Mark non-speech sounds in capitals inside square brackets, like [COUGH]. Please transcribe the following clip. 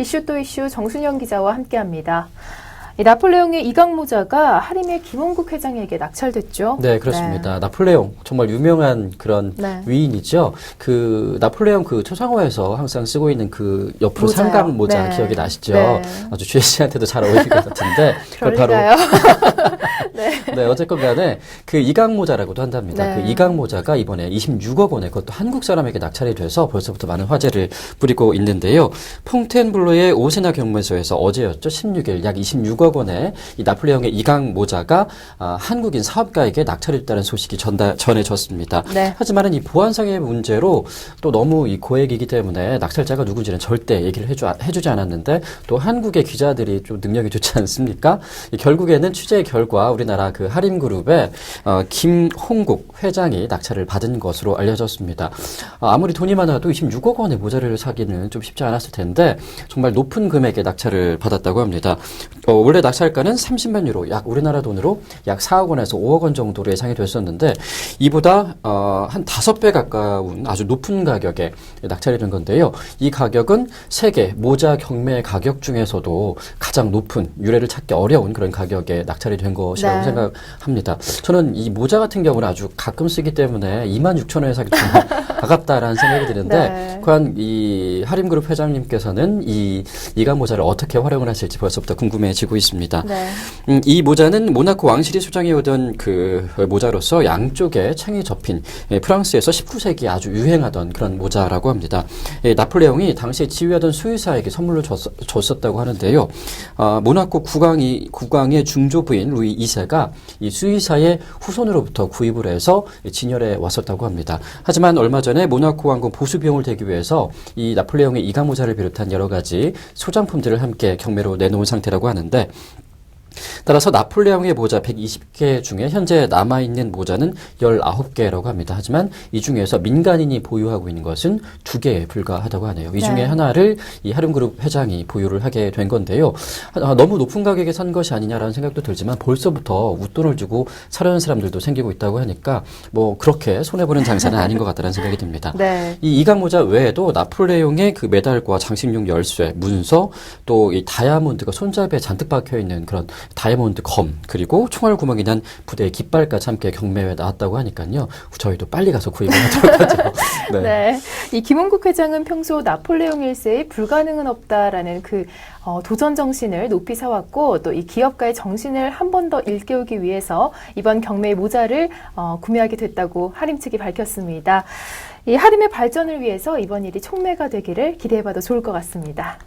이슈 또 이슈 정순영 기자와 함께합니다. 이 나폴레옹의 이강 모자가 하림의 김원국 회장에게 낙찰됐죠. 네, 그렇습니다. 나폴레옹 정말 유명한 그런 네. 위인이죠. 그 나폴레옹 그 초상화에서 항상 쓰고 있는 그 옆으로 모자요. 삼각 모자 네. 기억이 나시죠? 네. 아주 주혜 씨한테도 잘 어울릴 것 같은데 [LAUGHS] 그럴까요? [LAUGHS] [LAUGHS] 네. 네, 어쨌건 간에 그 이강 모자라고도 한답니다. 네. 그 이강 모자가 이번에 26억 원에 그것도 한국 사람에게 낙찰이 돼서 벌써부터 많은 화제를 부리고 있는데요. 퐁텐블로의 오세나 경매소에서 어제였죠. 16일 약 26억 원에 이 나폴레옹의 이강 모자가 아, 한국인 사업가에게 낙찰이 됐다는 소식이 전달, 전해졌습니다. 네. 하지만은 이 보안상의 문제로 또 너무 이 고액이기 때문에 낙찰자가 누군지는 절대 얘기를 해주, 해주지 않았는데 또 한국의 기자들이 좀 능력이 좋지 않습니까? 이 결국에는 취재 결과 우리나라 그 하림그룹의 어, 김홍국 회장이 낙찰을 받은 것으로 알려졌습니다. 아, 아무리 돈이 많아도 26억 원의 모자를 사기는 좀 쉽지 않았을 텐데 정말 높은 금액의 낙찰을 받았다고 합니다. 어, 원래 낙찰가는 30만 유로, 약 우리나라 돈으로 약 4억 원에서 5억 원 정도로 예상이 됐었는데 이보다 어, 한 다섯 배 가까운 아주 높은 가격에 낙찰이 된 건데요. 이 가격은 세계 모자 경매 가격 중에서도 가장 높은 유례를 찾기 어려운 그런 가격에 낙찰이 된 것이라고 네. 생각합니다. 저는 이 모자 같은 경우는 아주 가끔 쓰기 때문에 2만 6천 원에 사기 정말 [LAUGHS] 아깝다라는 생각이 드는데 네. 과연 이 하림그룹 회장님께서는 이 이간 모자를 어떻게 활용을 하실지 벌써부터 궁금해지고 있습니다. 네. 음, 이 모자는 모나코 왕실이 소장해오던 그 모자로서 양쪽에 창이 접힌 예, 프랑스에서 19세기 아주 유행하던 그런 모자라고 합니다. 예, 나폴레옹이 당시에 지휘하던 수의사에게 선물로 줬, 줬었다고 하는데요. 아, 모나코 국왕이 국왕의 중조 부인 루이 2세가 이 수의사의 후손으로부터 구입을 해서 진열해 왔었다고 합니다. 하지만 얼마 전에 모나코 왕국 보수 비용을 대기 위해서 이 나폴레옹의 이강 모자를 비롯한 여러 가지 소장품들을 함께 경매로 내놓은 상태라고 하는데 따라서 나폴레옹의 모자 120개 중에 현재 남아있는 모자는 19개라고 합니다. 하지만 이 중에서 민간인이 보유하고 있는 것은 두 개에 불과하다고 하네요. 이 중에 네. 하나를 이 하림그룹 회장이 보유를 하게 된 건데요. 아, 너무 높은 가격에 산 것이 아니냐라는 생각도 들지만 벌써부터 웃돈을 주고 사려는 사람들도 생기고 있다고 하니까 뭐 그렇게 손해보는 장사는 아닌 것 같다는 생각이 듭니다. 네. 이 이강 모자 외에도 나폴레옹의 그 메달과 장식용 열쇠, 문서, 또 이 다이아몬드가 손잡이에 잔뜩 박혀 있는 그런 다이아몬드 검, 그리고 총알 구멍이 난 부대의 깃발까지 함께 경매에 나왔다고 하니까요. 저희도 빨리 가서 구입을 하도록 하죠. [LAUGHS] 네. 이 김원국 회장은 평소 나폴레옹 일세의 불가능은 없다라는 그 어, 도전 정신을 높이 사왔고 또 이 기업가의 정신을 한 번 더 일깨우기 위해서 이번 경매 모자를 어, 구매하게 됐다고 하림 측이 밝혔습니다. 이 하림의 발전을 위해서 이번 일이 촉매가 되기를 기대해봐도 좋을 것 같습니다.